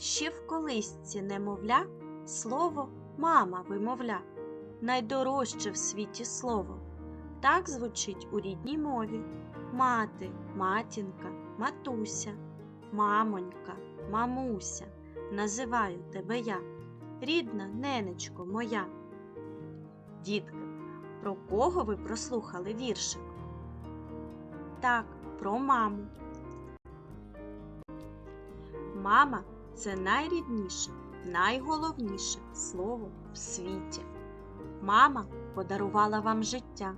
Ще в колисці немовля, слово мама вимовля, найдорожче в світі слово. Так звучить у рідній мові мати, матінка, матуся, мамонька, мамуся. Називаю тебе я, рідна ненечко моя. Дітки, про кого ви прослухали віршик? Так, про маму. Мама це найрідніше, найголовніше слово в світі. Мама подарувала вам життя,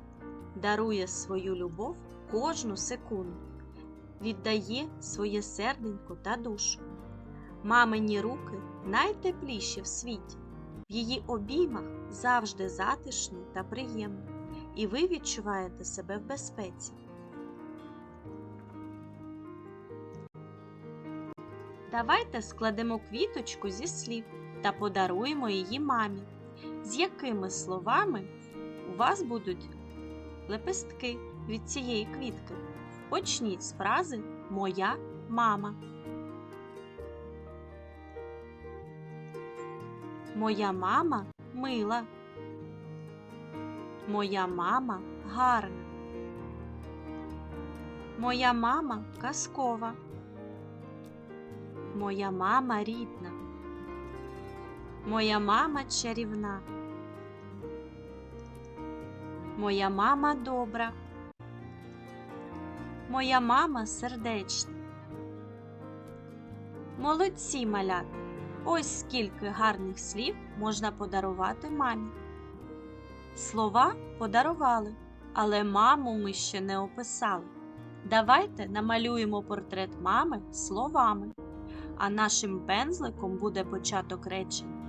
дарує свою любов кожну секунду, віддає своє серденько та душу. Мамині руки найтепліші в світі, в її обіймах завжди затишно та приємно, і ви відчуваєте себе в безпеці. Давайте складемо квіточку зі слів та подаруємо її мамі. З якими словами у вас будуть лепестки від цієї квітки? Почніть з фрази Моя мама. Моя мама мила. Моя мама гарна. Моя мама казкова. Моя мама рідна. Моя мама чарівна. Моя мама добра. Моя мама сердечна. Молодці малята! Ось скільки гарних слів можна подарувати мамі. Слова подарували, але маму ми ще не описали. Давайте намалюємо портрет мами словами, а нашим пензликом буде початок речення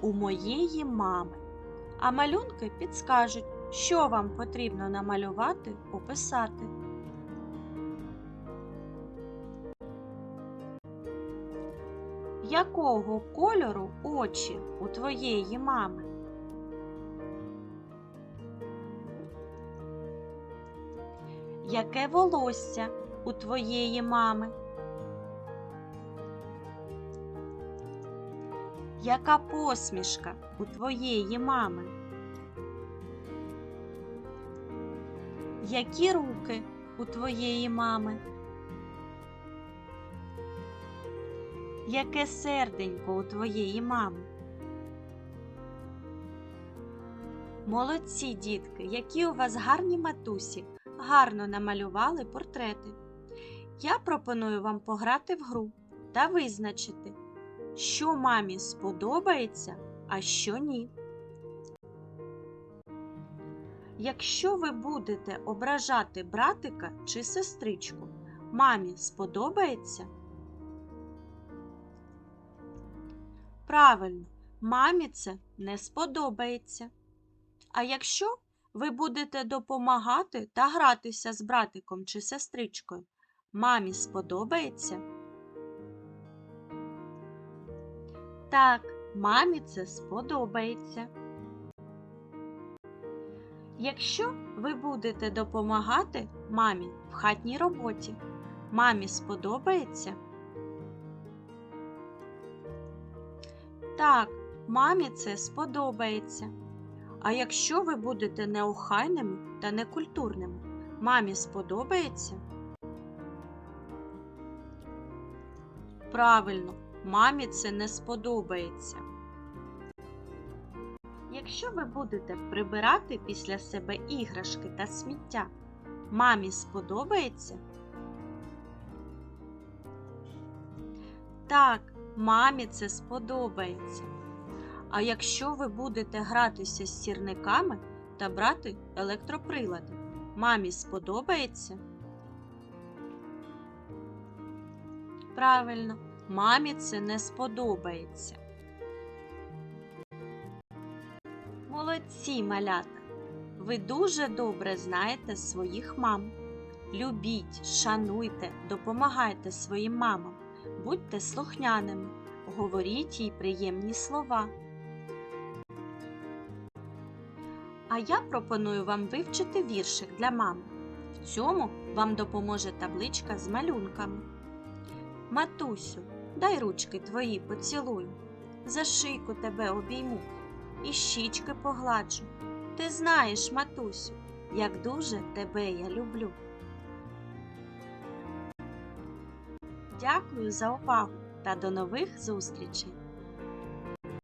у моєї мами. А малюнки підскажуть, що вам потрібно намалювати, описати. Якого кольору очі у твоєї мами? Яке волосся у твоєї мами? Яка посмішка у твоєї мами? Які руки у твоєї мами? Яке серденько у твоєї мами? Молодці дітки, які у вас гарні матусі, гарно намалювали портрети. Я пропоную вам пограти в гру та визначити, що мамі сподобається, а що ні. Якщо ви будете ображати братика чи сестричку, мамі сподобається? Правильно, мамі це не сподобається. А якщо ви будете допомагати та гратися з братиком чи сестричкою, мамі сподобається? Так, мамі це сподобається. Якщо ви будете допомагати мамі в хатній роботі, мамі сподобається? Так, мамі це сподобається. А якщо ви будете неохайними та некультурними, мамі сподобається? Правильно, мамі це не сподобається. Якщо ви будете прибирати після себе іграшки та сміття, мамі сподобається? Так, мамі це сподобається. А якщо ви будете гратися з сірниками та брати електроприлади, мамі сподобається? Правильно, мамі це не сподобається. Молодці малята! Ви дуже добре знаєте своїх мам. Любіть, шануйте, допомагайте своїм мамам, будьте слухняними, говоріть їй приємні слова. А я пропоную вам вивчити віршик для мами. В цьому вам допоможе табличка з малюнками. Матусю, дай ручки твої поцілую, за шийку тебе обійму і щічки погладжу. Ти знаєш, матусю, як дуже тебе я люблю. Дякую за увагу та до нових зустрічей!